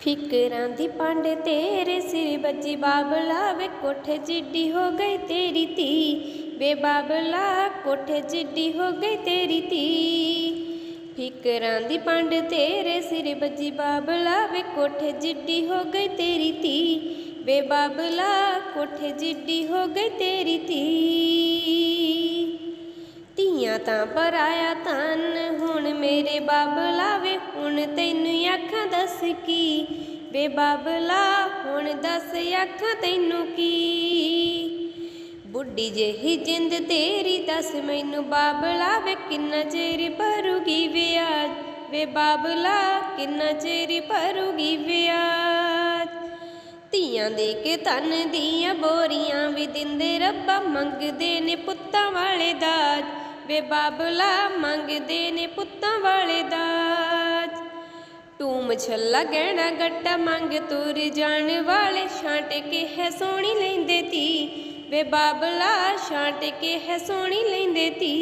ਫਿਕਰਾਂ ਦੀ ਪੰਡ ਤੇਰੇ ਸਿਰ ਬੱਜੀ ਬਾਬਲਾ ਵੇ ਕੋਠੇ ਜਿੱਡੀ ਹੋ ਗਈ ਤੇਰੀ ਧੀ। ਵੇ ਬਾਬਲਾ ਕੋਠੇ ਜਿੱਡੀ ਹੋ ਗਈ ਤੇਰੀ ਧੀ। ਫਿਕਰਾਂ ਦੀ ਪੰਡ ਤੇਰੇ ਸਿਰ ਬੱਜੀ ਬਾਬਲਾ ਵੇ ਕੋਠੇ ਜਿੱਡੀ ਹੋ ਗਈ ਤੇਰੀ ਧੀ। ਵੇ ਬਾਬਲਾ ਕੋਠੇ ਜਿੱਡੀ ਹੋ ਗਈ ਤੇਰੀ ਧੀ। ਧੀਆਂ ਤਾਂ ਪਰਾਇਆ ਤਨ ਹੁਣ ਮੇਰੇ ਬਾਬਲਾ ਵੇ ਹੁਣ ਤੈਨੂੰ ਅੱਖਾਂ ਦੱਸ ਕੀ? ਵੇ ਬਾਬਲਾ ਹੁਣ ਦੱਸ ਅੱਖਾਂ ਤੈਨੂੰ ਕੀ? ਬੁੱਢੀ ਜਿਹੀ ਜਿੰਦ ਤੇਰੀ ਦੱਸ, ਮੈਨੂੰ ਬਾਬਲਾ ਵੇ ਕਿੰਨਾ ਚਿਰ ਭਰੂਗੀ ਵਿਆਜ? ਵੇ ਬਾਬਲਾ ਕਿੰਨਾ ਚਿਰ ਭਰੂਗੀ ਵਿਆਜ? ਧੀਆਂ ਦੇ ਕੇ ਤਨ ਦੀਆਂ ਬੋਰੀਆਂ ਵੀ ਦਿੰਦੇ ਰੱਬਾ, ਮੰਗਦੇ ਨੇ ਪੁੱਤਾਂ ਵਾਲੇ ਦਾਜ। ਵੇ ਬਾਬਲਾ ਮੰਗਦੇ ਨੇ ਪੁੱਤਾਂ ਵਾਲੇ ਦਾਜ। ਟੂਮ ਛੱਲਾ ਗਹਿਣਾ ਗੱਟਾ ਮੰਗ ਤੁਰ ਜਾਣ ਵਾਲੇ ਛਾਂਟ ਕੇ ਹੈ ਸੋਹਣੀ ਲੈਂਦੇ ਤੀ ਵੇ ਬਾਬਲਾ ਛਾਂਟ ਕੇ ਹੈ ਸੋਹਣੀ ਲੈਂਦੇ ਤੀ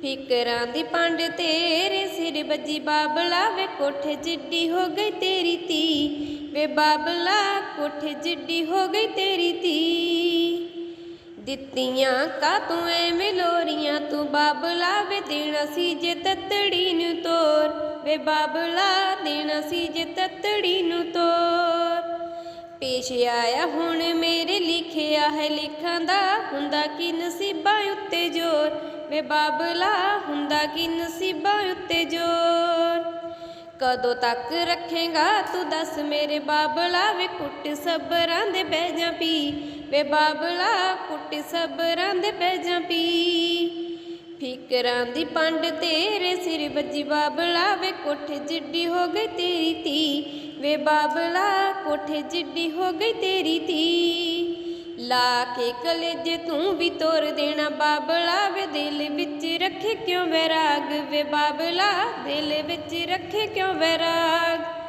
ਫਿਕਰਾਂ ਦੀ ਪੰਡ ਤੇਰੇ ਸਿਰ ਬੱਜੀ ਬਾਬਲਾ ਵੇ ਕੋਠੇ ਜਿੱਡੀ ਹੋ ਗਈ ਤੇਰੀ ਧੀ। ਵੇ ਬਾਬਲਾ ਕੋਠੇ ਜਿੱਡੀ ਹੋ ਗਈ ਤੇਰੀ ਧੀ। ਦਿੱਤੀਆਂ ਕਾ ਤੂੰ ਐਵੇਂ ਲੋਰੀਆਂ, ਤੂੰ ਬਾਬਲਾ ਵੇ ਦੇਣਾ ਸੀ ਜੇ ਤਤੜੀ ਨੂੰ ਤੋਰ। ਵੇ ਬਾਬਲਾ ਦੇਣਾ ਸੀ ਜੇ ਤਤੜੀ ਨੂੰ ਤੋਰ। ਪੇਸ਼ ਆਇਆ ਹੁਣ ਮੇਰੇ ਲਿਖਿਆ ਹੈ, ਲਿਖਾਂ ਦਾ ਹੁੰਦਾ ਕਿ ਨਸੀਬਾਂ ਉੱਤੇ ਜੋਰ। ਵੇ ਬਾਬਲਾ ਹੁੰਦਾ ਕਿ ਨਸੀਬਾਂ ਉੱਤੇ ਜੋਰ। ਕਦੋਂ ਤੱਕ ਰੱਖੇਗਾ ਤੂੰ ਦੱਸ ਮੇਰੇ ਬਾਬਲਾ ਵੇ ਕੁੱਟ ਸਬਰਾਂ ਦੇ ਬਹਿ ਜਾ ਪੀ। ਵੇ ਬਾਬਲਾ ਕੁੱਟ ਸਬਰਾਂ ਦੇ ਬਹਿ ਪੀ। ਫਿਕਰਾਂ ਦੀ ਪੰਡ ਤੇਰੇ ਸਿਰ ਵੱਜੀ ਬਾਬਲਾ ਵੇ ਕੋਠੇ ਜਿੱਡੀ ਹੋ ਗਈ ਤੇਰੀ ਧੀ। ਵੇ ਬਾਬਲਾ ਕੋਠੇ ਜਿੱਡੀ ਹੋ ਗਈ ਤੇਰੀ ਧੀ। ਲਾ ਕੇ ਕਲੇਜ ਤੂੰ ਵੀ ਤੋਰ ਦੇਣਾ ਬਾਬਲਾ ਵੇ ਦਿਲ ਵਿੱਚ ਰੱਖੇ ਕਿਉਂ ਵੈਰਾਗ। ਵੇ ਬਾਬਲਾ ਦਿਲ ਵਿੱਚ ਰੱਖੇ ਕਿਉਂ ਵੈਰਾਗ।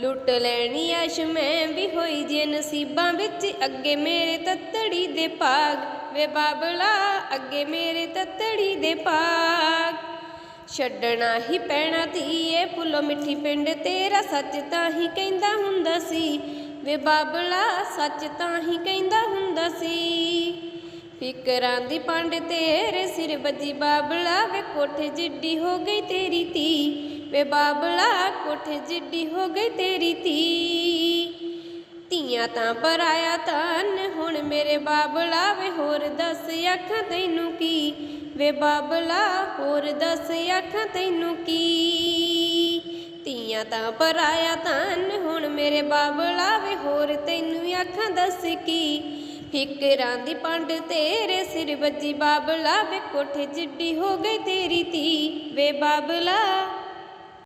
ਲੁੱਟ ਲੈਣੀ ਐਸ਼ ਮੈਂ ਵੀ ਹੋਈ ਜੇ ਨਸੀਬਾਂ ਵਿੱਚ ਅੱਗੇ ਮੇਰੇ ਤੱਤੜੀ ਦੇ ਭਾਗ। ਵੇ ਬਾਬਲਾ, ਅੱਗੇ ਮੇਰੇ ਤੱਤੜੀ ਦੇ ਭਾਗ। ਛੱਡਣਾ ਹੀ ਪੈਣਾ ਧੀਏ ਫੁੱਲੋ ਮਿੱਠੀ ਪਿੰਡ ਤੇਰਾ, ਸੱਚ ਤਾਂ ਹੀ ਕਹਿੰਦਾ ਹੁੰਦਾ ਸੀ। ਵੇ ਬਾਬਲਾ, ਸੱਚ ਤਾਂ ਹੀ ਕਹਿੰਦਾ ਹੁੰਦਾ ਸੀ। ਫਿਕਰਾਂ ਦੀ ਪੰਡ ਤੇਰੇ ਸਿਰ ਵੱਜੀ ਬਾਬਲਾ, ਵੇ ਕੋਠੇ ਜਿੱਡੀ ਹੋ ਗਈ ਤੇਰੀ ਧੀ। ਵੇ ਬਾਬਲਾ ਕੋਠੇ ਜਿੱਡੀ ਹੋ ਗਈ ਤੇਰੀ ਧੀ। ਧੀਆਂ ਤਾਂ ਪਰਾਇਆ ਤਨ ਹੁਣ ਮੇਰੇ ਬਾਬਲਾ ਵੇ ਹੋਰ ਦੱਸ ਅੱਖਾਂ ਤੈਨੂੰ ਕੀ? ਵੇ ਬਾਬਲਾ ਹੋਰ ਦੱਸ ਅੱਖਾਂ ਤੈਨੂੰ ਕੀ? ਧੀਆਂ ਤਾਂ ਪਰਾਇਆ ਤਨ ਹੁਣ ਮੇਰੇ ਬਾਬਲਾ ਵੇ ਹੋਰ ਤੈਨੂੰ ਅੱਖਾਂ ਦੱਸ ਕੀ? ਫਿਕਰਾਂ ਦੀ ਪੰਡ ਤੇਰੇ ਸਿਰ ਵੱਜੀ, ਬਾਬਲਾ ਵੇ ਕੋਠੇ ਜਿੱਡੀ ਹੋ ਗਈ ਤੇਰੀ ਧੀ। ਵੇ ਬਾਬਲਾ